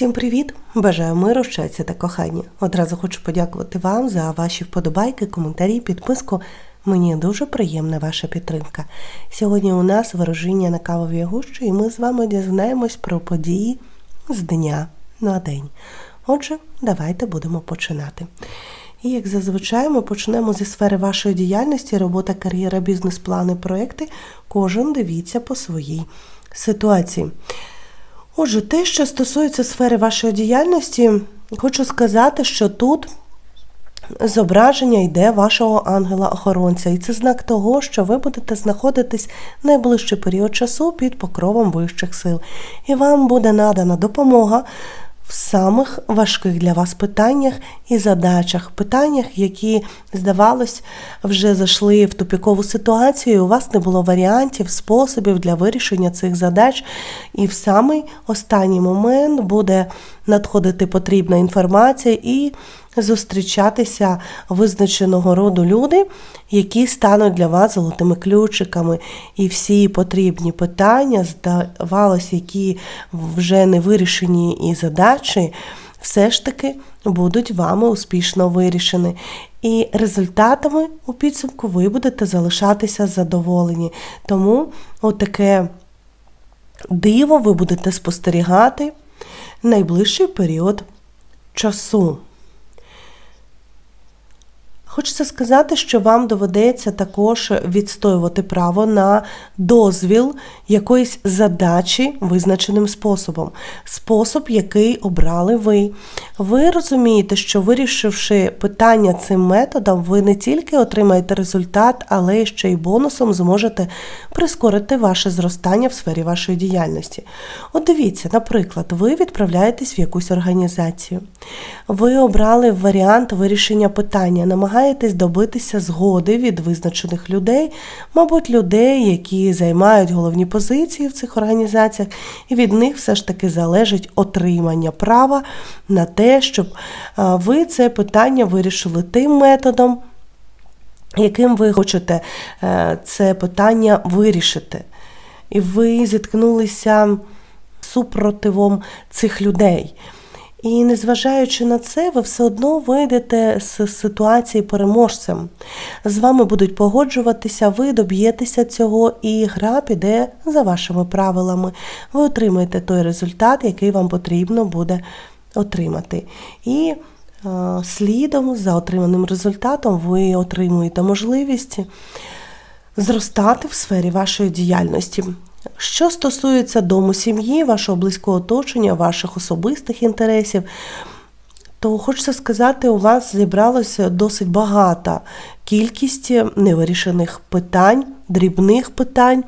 Всім привіт! Бажаю миру, щастя та кохання. Одразу хочу подякувати вам за ваші вподобайки, коментарі, підписку. Мені дуже приємна ваша підтримка. Сьогодні у нас ворожіння на кавовій гущі, і ми з вами дізнаємось про події з дня на день. Отже, давайте будемо починати. І як зазвичай, ми почнемо зі сфери вашої діяльності, робота, кар'єра, бізнес-плани, проекти. Кожен дивіться по своїй ситуації. Отже, те, що стосується сфери вашої діяльності, хочу сказати, що тут зображення йде вашого ангела-охоронця, і це знак того, що ви будете знаходитись найближчий період часу під покровом вищих сил, і вам буде надана допомога. В самих важких для вас питаннях і задачах, питаннях, які, здавалось, вже зайшли в тупікову ситуацію, і у вас не було варіантів, способів для вирішення цих задач. І в самий останній момент буде надходити потрібна інформація і зустрічатися визначеного роду люди, які стануть для вас золотими ключиками. І всі потрібні питання, здавалось, які вже не вирішені і задачі, все ж таки будуть вами успішно вирішені. І результатами у підсумку ви будете залишатися задоволені. Тому отаке диво ви будете спостерігати найближчий період часу. Хочеться сказати, що вам доведеться також відстоювати право на дозвіл якоїсь задачі визначеним способом, спосіб, який обрали ви. Ви розумієте, що вирішивши питання цим методом, ви не тільки отримаєте результат, але ще й бонусом зможете прискорити ваше зростання в сфері вашої діяльності. От дивіться, наприклад, ви відправляєтесь в якусь організацію. Ви обрали варіант вирішення питання, намагаєтесь добитися згоди від визначених людей, мабуть, людей, які займають головні позиції в цих організаціях, і від них все ж таки залежить отримання права на те, щоб ви це питання вирішили тим методом, яким ви хочете е, це питання вирішити. І ви зіткнулися супротивом цих людей. І незважаючи на це, ви все одно вийдете з ситуації переможцем. З вами будуть погоджуватися, ви доб'єтеся цього, і гра піде за вашими правилами. Ви отримаєте той результат, який вам потрібно буде отримати. І е, слідом за отриманим результатом ви отримуєте можливість зростати в сфері вашої діяльності. Що стосується дому сім'ї, вашого близького оточення, ваших особистих інтересів, то хочеться сказати, у вас зібралося досить багата кількість невирішених питань, дрібних питань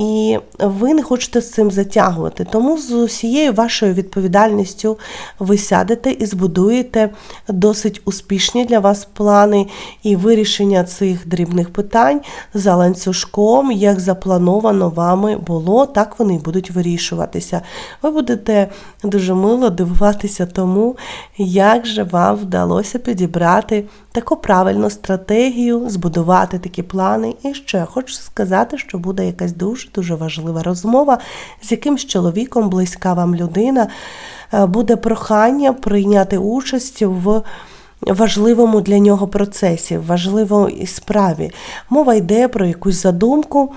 і ви не хочете з цим затягувати. Тому з усією вашою відповідальністю ви сядете і збудуєте досить успішні для вас плани і вирішення цих дрібних питань за ланцюжком, як заплановано вами було, так вони будуть вирішуватися. Ви будете дуже мило дивуватися тому, як же вам вдалося підібрати таку правильну стратегію, збудувати такі плани. І ще хочу сказати, що буде якась дуже-дуже важлива розмова з якимсь чоловіком, близька вам людина, е, буде прохання прийняти участь в. Важливому для нього процесі, важливій справі. Мова йде про якусь задумку,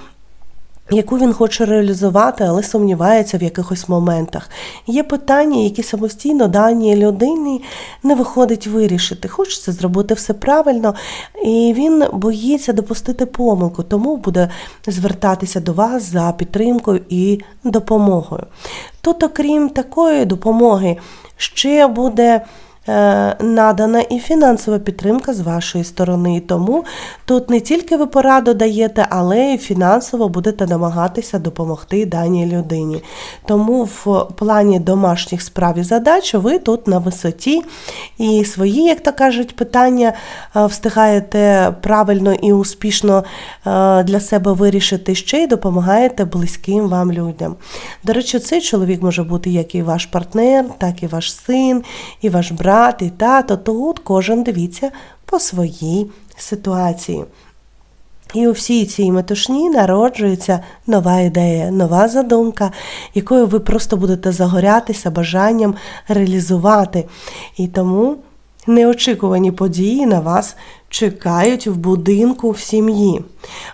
яку він хоче реалізувати, але сумнівається в якихось моментах. Є питання, які самостійно даній людині не виходить вирішити. Хочеться зробити все правильно, і він боїться допустити помилку, тому буде звертатися до вас за підтримкою і допомогою. Тут, окрім такої допомоги, ще буде. Е, надана і фінансова підтримка з вашої сторони. Тому тут не тільки ви пораду даєте, але й фінансово будете намагатися допомогти даній людині. Тому в плані домашніх справ і задач ви тут на висоті і свої, як то кажуть, питання е, встигаєте правильно і успішно е, для себе вирішити ще й допомагаєте близьким вам людям. До речі, цей чоловік може бути як і ваш партнер, так і ваш син, і ваш брат брат і тато, тут кожен дивіться по своїй ситуації. І у всій цій метушні народжується нова ідея, нова задумка, якою ви просто будете загорятися бажанням реалізувати. І тому неочікувані події на вас чекають в будинку в сім'ї,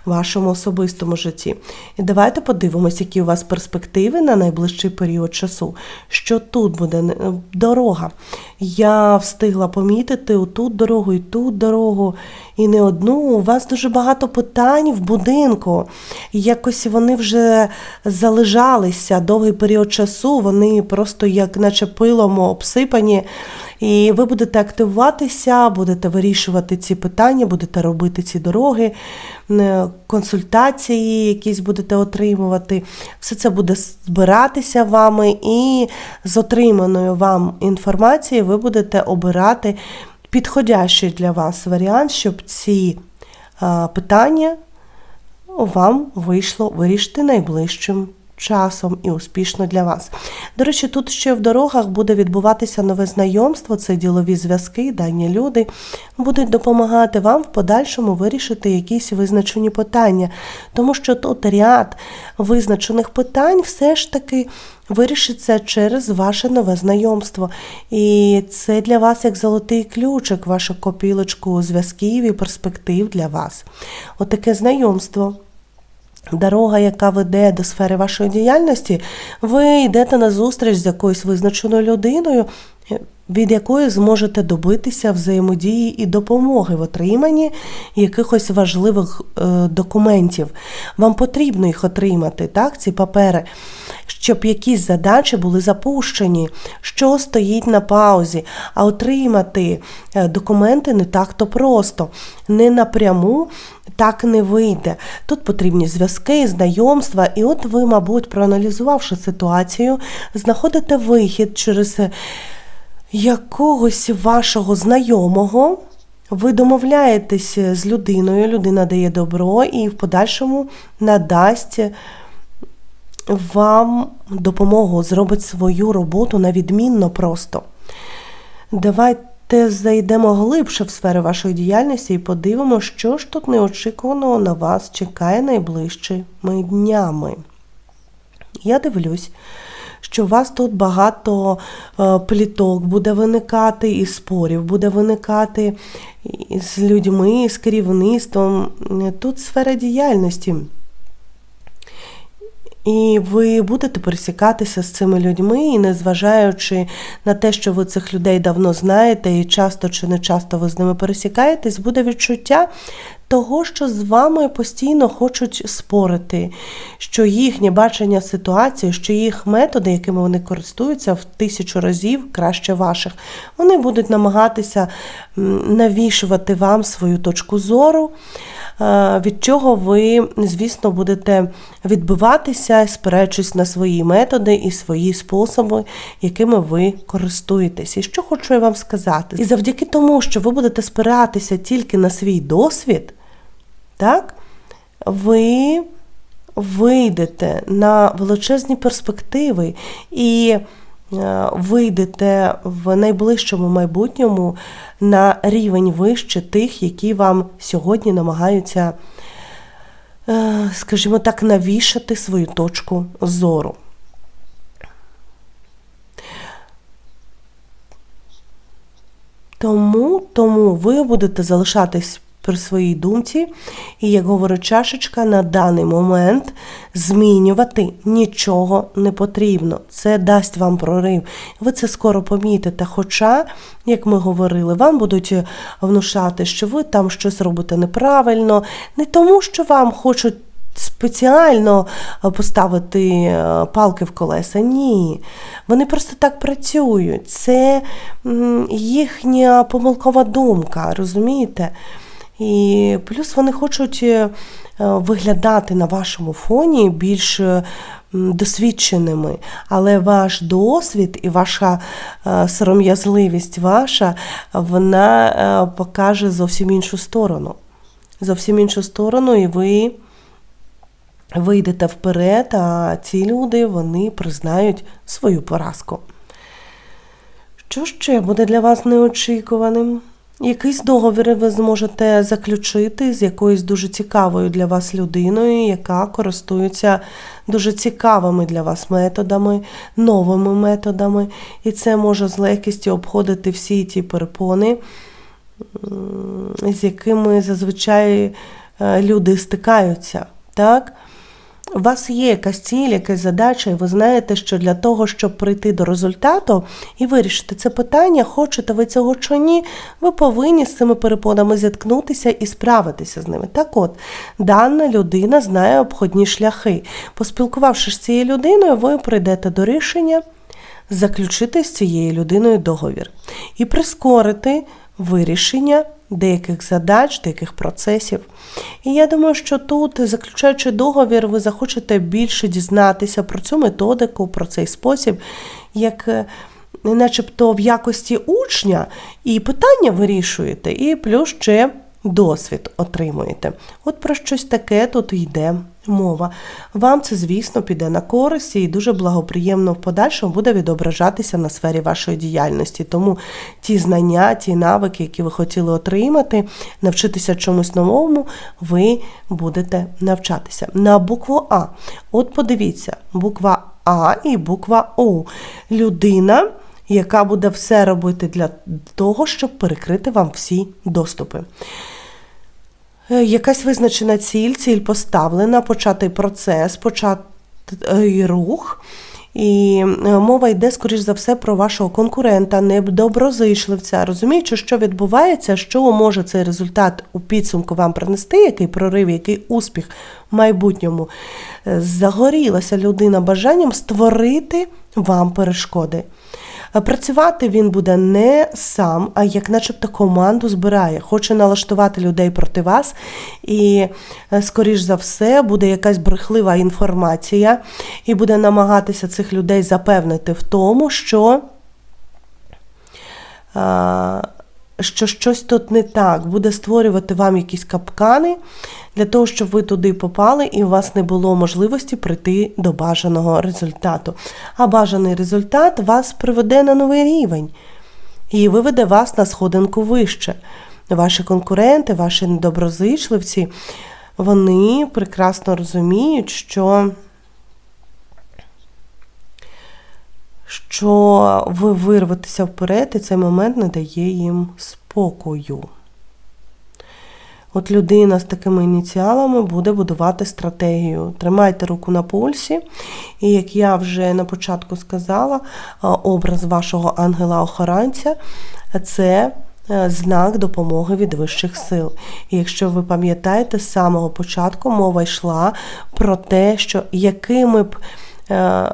вашому особистому житті. І давайте подивимось, які у вас перспективи на найближчий період часу. Що тут буде е, дорога. Я встигла помітити отут дорогу, і тут дорогу, і не одну. У вас дуже багато питань в будинку. Якось вони вже залежалися довгий період часу, вони просто як наче пилом обсипані. І ви будете активуватися, будете вирішувати ці питання, будете робити ці дороги, консультації якісь будете отримувати. Все це буде збиратися вами, і з отриманою вам інформацією ви будете обирати підходящий для вас варіант, щоб ці питання вам вийшло вирішити найближчим часом і успішно для вас. До речі, тут ще в дорогах буде відбуватися нове знайомство, це ділові зв'язки, дані люди будуть допомагати вам в подальшому вирішити якісь визначені питання, тому що тут ряд визначених питань все ж таки. Вирішиться через ваше нове знайомство. І це для вас як золотий ключик, вашу копілочку зв'язків і перспектив для вас. Отаке знайомство. Дорога, яка веде до сфери вашої діяльності, ви йдете на зустріч з якоюсь визначеною людиною, від якої зможете добитися взаємодії і допомоги в отриманні якихось важливих е, документів. Вам потрібно їх отримати, так, ці папери, щоб якісь задачі були запущені, що стоїть на паузі, а отримати е, документи не так-то просто, не напряму. Так не вийде. Тут потрібні зв'язки, знайомства, і от ви, мабуть, проаналізувавши ситуацію, знаходите вихід через якогось вашого знайомого. Ви домовляєтесь з людиною, людина дає добро і в подальшому надасть вам допомогу, зробить свою роботу на відмінно просто. Давайте зайдемо глибше в сферу вашої діяльності і подивимося, що ж тут неочікуваного на вас чекає найближчими днями. Я дивлюсь, що у вас тут багато е, пліток буде виникати, і спорів буде виникати з людьми, з керівництвом. Тут сфера діяльності. І ви будете пересікатися з цими людьми, і незважаючи на те, що ви цих людей давно знаєте, і часто чи не часто ви з ними пересікаєтесь, буде відчуття того, що з вами постійно хочуть спорити, що їхнє бачення ситуації, що їх методи, якими вони користуються в тисячу разів краще ваших, вони будуть намагатися навішувати вам свою точку зору. Від чого ви, звісно, будете відбиватися, спираючись на свої методи і свої способи, якими ви користуєтесь. І що хочу я вам сказати? І завдяки тому, що ви будете спиратися тільки на свій досвід, так, ви вийдете на величезні перспективи і е, вийдете в найближчому майбутньому на рівень вище тих, які вам сьогодні намагаються, е, скажімо так, навішати свою точку зору. Тому, Тому ви будете залишатись при своїй думці, і, як говорить чашечка, на даний момент змінювати нічого не потрібно. Це дасть вам прорив. Ви це скоро помітите. Хоча, як ми говорили, вам будуть внушати, що ви там щось робите неправильно, не тому, що вам хочуть. Спеціально поставити палки в колеса. Ні. Вони просто так працюють. Це їхня помилкова думка, розумієте? І плюс вони хочуть е, виглядати на вашому фоні більш е, досвідченими, але ваш досвід і ваша е, сором'язливість ваша, вона покаже зовсім іншу сторону. Зовсім іншу сторону, і ви вийдете вперед, а ці люди вони признають свою поразку. Що ще буде для вас неочікуваним? Якийсь договір ви зможете заключити з якоюсь дуже цікавою для вас людиною, яка користується дуже цікавими для вас методами, новими методами, і це може з легкістю обходити всі ті перепони, з якими зазвичай е, люди стикаються. Так? У вас є якась ціль, якась задача, і ви знаєте, що для того, щоб прийти до результату і вирішити це питання, хочете ви цього чи ні, ви повинні з цими перепонами зіткнутися і справитися з ними. Так от, дана людина знає обходні шляхи. Поспілкувавшись з цією людиною, ви прийдете до рішення заключити з цією людиною договір і прискорити вирішення деяких задач, деяких процесів. І я думаю, що тут, заключаючи договір, ви захочете більше дізнатися про цю методику, про цей спосіб, як е, начебто в якості учня, і питання вирішуєте, і плюс ще досвід отримуєте. От про щось таке тут йде мова. Вам це, звісно, піде на користь і дуже благоприємно в подальшому буде відображатися на сфері вашої діяльності. Тому ті знання, ті навики, які ви хотіли отримати, навчитися чомусь новому, ви будете навчатися. На букву А. От подивіться, буква А і буква О. Людина яка буде все робити для того, щоб перекрити вам всі доступи. Е, Якась визначена ціль, ціль поставлена, початий процес, початий рух. І е, мова йде, скоріш за все, про вашого конкурента, недоброзичливця. Розуміючи, що відбувається, що може цей результат у підсумку вам принести, який прорив, який успіх в майбутньому. Е, Загорілася людина бажанням створити вам перешкоди. Працювати він буде не сам, а як начебто команду збирає, хоче налаштувати людей проти вас, і, е, скоріш за все, буде якась брехлива інформація, і буде намагатися цих людей запевнити в тому, що. Що щось тут не так, буде створювати вам якісь капкани для того, щоб ви туди попали і у вас не було можливості прийти до бажаного результату. А бажаний результат вас приведе на новий рівень і виведе вас на сходинку вище. Ваші конкуренти, ваші недоброзичливці, вони прекрасно розуміють, що. Що ви вирветеся вперед, і цей момент не дає їм спокою. От людина з такими ініціалами буде будувати стратегію. Тримайте руку на пульсі, і як я вже на початку сказала, образ вашого ангела-охоранця це е, знак допомоги від вищих сил. І якщо ви пам'ятаєте, з самого початку мова йшла про те, що якими б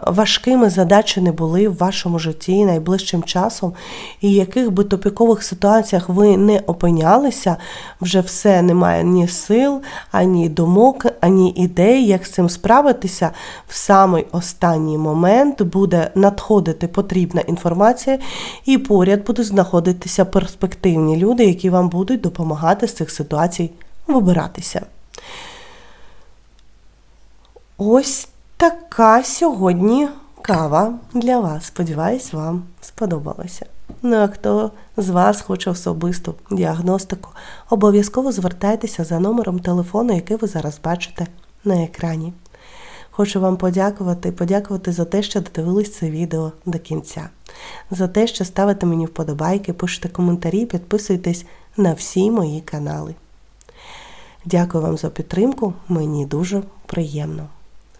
важкими задачі не були в вашому житті найближчим часом, і яких би топікових ситуаціях ви не опинялися, вже все немає ні сил, ані думок, ані ідей, як з цим справитися. В самий останній момент буде надходити потрібна інформація, і поряд будуть знаходитися перспективні люди, які вам будуть допомагати з цих ситуацій вибиратися. Ось така сьогодні кава для вас. Сподіваюсь, вам сподобалося. Ну а хто з вас хоче особисту діагностику, обов'язково звертайтеся за номером телефону, який ви зараз бачите на екрані. Хочу вам подякувати, подякувати за те, що додивились це відео до кінця, за те, що ставите мені вподобайки, пишете коментарі, підписуйтесь на всі мої канали. Дякую вам за підтримку, мені дуже приємно.